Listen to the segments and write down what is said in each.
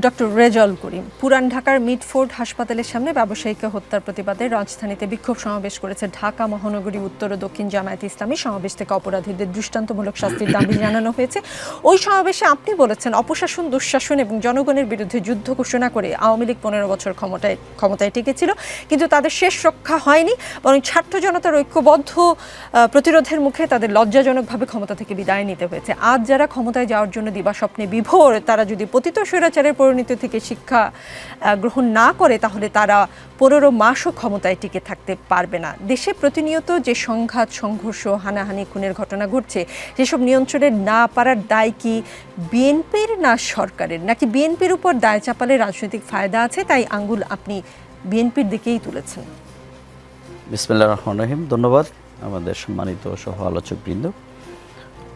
Doctor Rezaul করিম। পুরান ঢাকার মিডফোর্ড হাসপাতালের সামনে ব্যবসায়ীকে হত্যার প্রতিবাদে রাজধানীতে বিক্ষোভ সমাবেশ করেছে ঢাকা মহানগরী উত্তর ও দক্ষিণ জামায়াত ইসলামী। সমাবেশ থেকে অপরাধীদের দৃষ্টান্তমূলক শাস্তির দাবি জানানো হয়েছে। ওই সমাবেশে আপনি বলেছেন, অপশাসন, দুঃশাসন এবং জনগণের বিরুদ্ধে যুদ্ধ ঘোষণা করে আওয়ামী লীগ পনেরো বছর ক্ষমতায় ক্ষমতায় টিকেছিল, কিন্তু তাদের শেষ রক্ষা হয়নি। বরং ছাত্র জনতার ঐক্যবদ্ধ প্রতিরোধের মুখে তাদের লজ্জাজনকভাবে ক্ষমতা থেকে বিদায় নিতে হয়েছে। আজ যারা ক্ষমতায় যাওয়ার জন্য দিবা স্বপ্নে বিভোর, তারা যদি পতিত স্বৈরাচারের পরিণতি থেকে শিক্ষা গ্রহণ না করে তাহলে তারা পনেরো মাসও ক্ষমতায় টিকে থাকতে পারবে না। দেশে প্রতিনিয়ত যে সংঘাত, সংঘর্ষ, হানাহানি, খুনের ঘটনা ঘটছে, সেসব নিয়ন্ত্রণে না পারার দায় কি বিএনপির না সরকারের? নাকি বিএনপির উপর দায় চাপালে রাজনৈতিক ফায়দা আছে? তাই আঙ্গুল আপনি বিএনপির দিকেই তুলেছেন। রহিম, ধন্যবাদ আমাদের সম্মানিত সহ আলোচকবৃন্দ।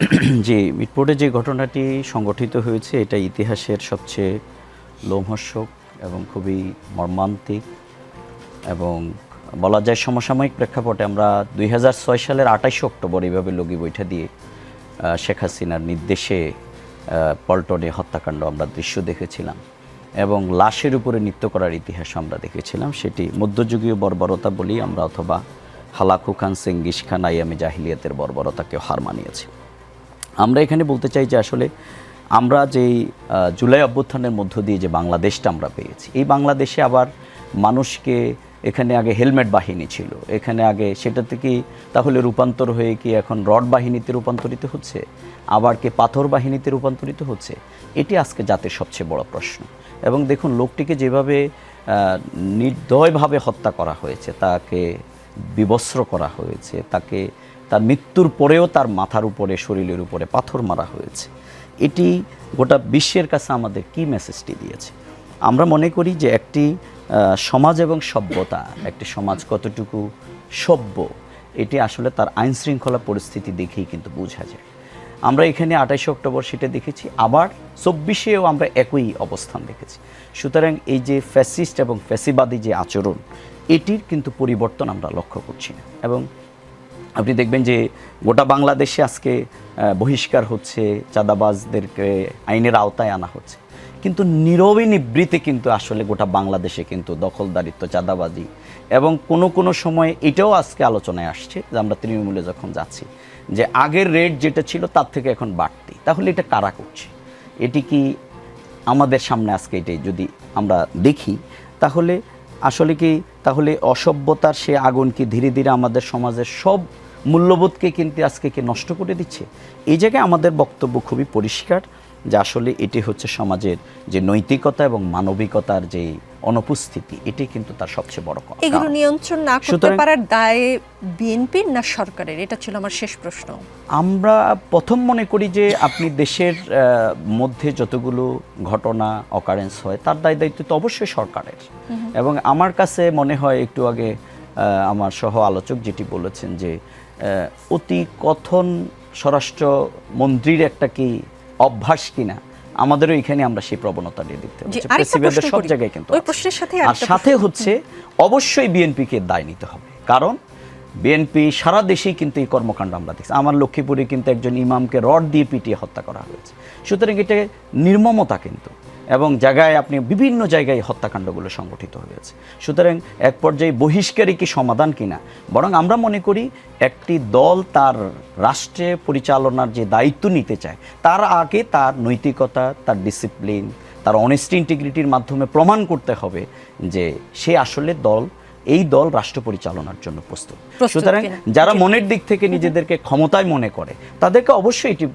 যে মিটপোর্টে যে ঘটনাটি সংগঠিত হয়েছে, এটা ইতিহাসের সবচেয়ে লোমহর্ষক এবং খুবই মর্মান্তিক এবং বলা যায় সমসাময়িক প্রেক্ষাপটে আমরা দুই হাজার ছয় সালের আঠাইশে অক্টোবর এইভাবে লগি বৈঠা দিয়ে শেখ হাসিনার নির্দেশে পল্টনে হত্যাকাণ্ড আমরা দৃশ্য দেখেছিলাম এবং লাশের উপরে নৃত্য করার ইতিহাস আমরা দেখেছিলাম। সেটি মধ্যযুগীয় বর্বরতা বলি আমরা অথবা হালাকু খান সেঙ্গিস খান, আইয়ামে জাহিলিয়াতের বর্বরতাকেও হার মানিয়েছি। আমরা এখানে বলতে চাই যে আসলে আমরা যেই জুলাই অভ্যুত্থানের মধ্য দিয়ে যে বাংলাদেশটা আমরা পেয়েছি, এই বাংলাদেশে আবার মানুষকে এখানে আগে হেলমেট বাহিনী ছিল, এখানে আগে সেটা থেকে তাহলে রূপান্তর হয়ে কি এখন রড বাহিনীতে রূপান্তরিত হচ্ছে, আবার কি পাথর বাহিনীতে রূপান্তরিত হচ্ছে? এটি আজকে জাতির সবচেয়ে বড় প্রশ্ন। এবং দেখুন, লোকটিকে যেভাবে নির্দয়ভাবে হত্যা করা হয়েছে, তাকে বিবস্ত্র করা হয়েছে, তাকে তার মৃত্যুর পরেও তার মাথার উপরে, শরীরের উপরে পাথর মারা হয়েছে এটি গোটা বিশ্বের কাছে আমাদের কি মেসেজটি দিয়েছে? আমরা মনে করি যে একটি সমাজ এবং সভ্যতা, একটি সমাজ কতটুকু সভ্য, এটি আসলে তার আইন শৃঙ্খলা পরিস্থিতি দেখেই কিন্তু বোঝা যায়। আমরা এখানে আঠাইশে অক্টোবর সেটা দেখেছি, আবার চব্বিশেও আমরা একই অবস্থান দেখেছি। সুতরাং এই যে ফ্যাসিস্ট এবং ফ্যাসিবাদী যে আচরণ, এটির কিন্তু পরিবর্তন আমরা লক্ষ্য করছি না। এবং আপনি দেখবেন যে গোটা বাংলাদেশে আজকে বহিষ্কার হচ্ছে, চাঁদাবাজদেরকে আইনের আওতায় আনা হচ্ছে। কিন্তু নীরবে নিবৃতে কিন্তু আসলে গোটা বাংলাদেশে কিন্তু দখলদারিত্ব, চাঁদাবাজি এবং কোনো কোনো সময় এটাও আজকে আলোচনায় আসছে যে আমরা তৃণমূলে যখন যাচ্ছি যে আগের রেট যেটা ছিল তার থেকে এখন বাড়তি। তাহলে এটা কারা করছে? এটি কি আমাদের সামনে আজকে এটাই যদি আমরা দেখি, তাহলে আসলে কি, তাহলে অসভ্যতার সে আগুন কি ধীরে ধীরে আমাদের সমাজের সব মূল্যবোধকে কিন্তু আজকে কে নষ্ট করে দিচ্ছে। এই জায়গায় আমাদের বক্তব্য খুবই পরিষ্কার যে আসলে এটি হচ্ছে সমাজের যে নৈতিকতা এবং মানবিকতার যে অনুপস্থিতি এটি কিন্তু তার সবচেয়ে বড় ক- এগুলো নিয়ন্ত্রণ না করতে পারার দায় বিএনপির না সরকারের? এটা ছিল আমার শেষ প্রশ্ন। আমরা প্রথম মনে করি যে আপনি দেশের মধ্যে যতগুলো ঘটনা অকারেন্স হয় তার দায় দায়িত্ব তো অবশ্যই সরকারের। এবং আমার কাছে মনে হয় একটু আগে আহ, আমার সহ আলোচক যেটি বলেছেন যে অতি কথন স্বরাষ্ট্র মন্ত্রীর একটা কি অভ্যাস কিনা আমাদেরও এখানে আমরা সেই প্রবণতা নিয়ে দেখতে পাচ্ছি। সব জায়গায় কিন্তু ওই প্রশ্নের সাথে আর সাথে হচ্ছে অবশ্যই বিএনপিকে দায় নিতে হবে। কারণ বিএনপি সারা দেশেই কিন্তু এই কর্মকাণ্ড আমরা দেখছি। আমার লক্ষ্মীপুরে কিন্তু একজন ইমামকে রড দিয়ে পিটিয়ে হত্যা করা হয়েছে। সুতরাং এটা নির্মমতা কিন্তু। এবং জায়গায় আপনি বিভিন্ন জায়গায় হত্যাকাণ্ডগুলো সংগঠিত হয়েছে। সুতরাং এক পর্যায়ে বহিষ্কারই কি সমাধান কিনা? বরং আমরা মনে করি একটি দল তার রাষ্ট্রে পরিচালনার যে দায়িত্ব নিতে চায় তার আগে তার নৈতিকতা তার ডিসিপ্লিন তার অনেস্টি ইন্টিগ্রিটির মাধ্যমে প্রমাণ করতে হবে যে সে আসলে দল এই দল রাষ্ট্র পরিচালনার জন্য প্রস্তুত। প্রস্তুত সুতরাং যারা মনের দিক থেকে নিজেদেরকে ক্ষমতায় মনে করে তাদেরকে অবশ্যই এটি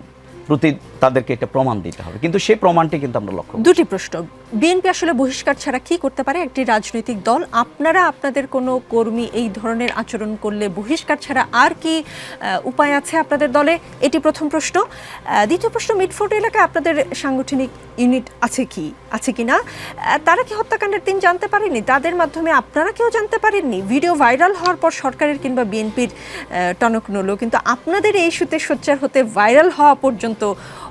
প্রতি তাদেরকে এটা প্রমাণ দিতে হবে। কিন্তু সেই প্রমাণটি কিন্তু আমরা লক্ষ্য দুটি প্রশ্ন। বিএনপি আসলে বহিষ্কার ছাড়া কি করতে পারে? একটি রাজনৈতিক দল। আপনারা, আপনাদের কোনো কর্মী এই ধরনের আচরণ করলে বহিষ্কার ছাড়া আর কি উপায় আছে আপনাদের দলে? এটি প্রথম প্রশ্ন। দ্বিতীয় প্রশ্ন, মিডফোর্ট এলাকায় আপনাদের সাংগঠনিক ইউনিট আছে কি আছে কি না? তারা কি হত্যাকাণ্ডের দিন জানতে পারেনি? তাদের মাধ্যমে আপনারা কেউ জানতে পারেননি? ভিডিও ভাইরাল হওয়ার পর সরকারের কিংবা বিএনপির টনক নল কিন্তু আপনাদের এই ইস্যুতে সোচ্চার হতে ভাইরাল হওয়া পর্যন্ত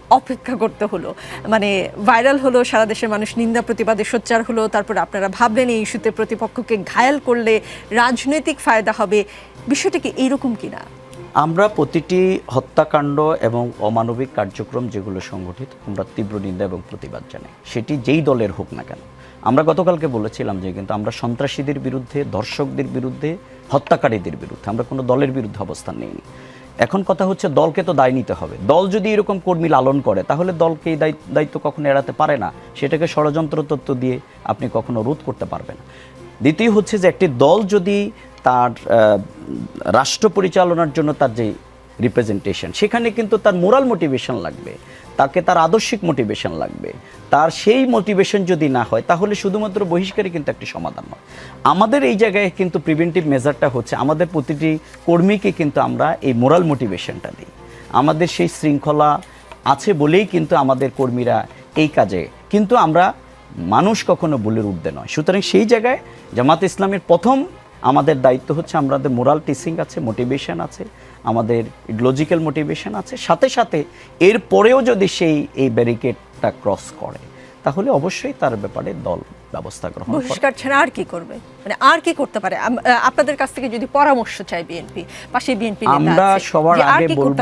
অপেক্ষা করতে হলো। মানে ভাইরাল হলো সারা দেশের মানুষ, নিন্দা প্রতিবাদে সোচ্চার হলো, তারপর আপনারা ভাবলেন এই ইস্যুতে প্রতিপক্ষকে ঘায়াল করলে রাজনৈতিক ফায়দা হবে, বিষয়টা কি এইরকম কিনা? আমরা প্রতিটি হত্যাকাণ্ড এবং অমানবিক কার্যক্রম যেগুলো সংগঠিত, আমরা তীব্র নিন্দা এবং প্রতিবাদ জানাই। সেটি যেই দলের হোক না কেন। আমরা গতকালকে বলেছিলাম যে কিন্তু আমরা সন্ত্রাসীদের বিরুদ্ধে, দর্শকদের বিরুদ্ধে, হত্যাকারীদের বিরুদ্ধে, আমরা কোনো দলের বিরুদ্ধে অবস্থান নেইনি। এখন কথা হচ্ছে দলকে তো দায় নিতে হবে। দল যদি এরকম কর্মী লালন করে, তাহলে দলকে এই দায়িত্ব কখনো এড়াতে পারে না। সেটাকে ষড়যন্ত্র তত্ত্ব দিয়ে আপনি কখনো রোধ করতে পারবেন দ্বিতীয় হচ্ছে যে একটি দল যদি তার রাষ্ট্র পরিচালনার জন্য তার যে রিপ্রেজেন্টেশন সেখানে কিন্তু তার মোরাল মোটিভেশন লাগবে, তাকে তার আদর্শিক মোটিভেশন লাগবে। তার সেই মোটিভেশন যদি না হয়, তাহলে শুধুমাত্র বহিষ্কারই কিন্তু একটি সমাধান নয়। আমাদের এই জায়গায় কিন্তু প্রিভেন্টিভ মেজারটা হচ্ছে, আমাদের প্রতিটি কর্মীকে কিন্তু আমরা এই মোরাল মোটিভেশনটা দিই। আমাদের সেই শৃঙ্খলা আছে বলেই কিন্তু আমাদের কর্মীরা এই কাজে, কিন্তু আমরা মানুষ কখনো বলে উঠতে নয়। সুতরাং সেই জায়গায় জামাত ইসলামের প্রথম আমাদের দায়িত্ব হচ্ছে আমাদের মোরাল টিচিং আছে মোটিভেশন আছে, আমাদের লজিক্যাল মোটিভেশন আছে। সাথে সাথে এর পরেও যদি সেই এই ব্যারিকেডটা ক্রস করে তাহলে অবশ্যই তার ব্যাপারে দল ব্যবস্থা গ্রহণ করে। বহিষ্কার ছাড়া আর কি করবে? মানে আর কি করতে পারে? আপনাদের কাছ থেকে যদি পরামর্শ চাই বিএনপি পাশে বিএনপি আমরা সবার আগে বলব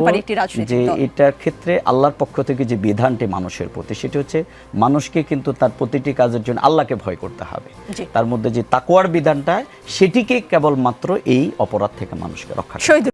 যে এটার ক্ষেত্রে আল্লাহর পক্ষ থেকে যে বিধানটি মানুষের প্রতি সেটি হচ্ছে মানুষকে কিন্তু তার প্রতিটি কাজের জন্য আল্লাহকে ভয় করতে হবে। তার মধ্যে যে তাকুয়ার বিধানটা সেটিকে কেবলমাত্র এই অপরাধ থেকে মানুষকে রক্ষা। শহীদুল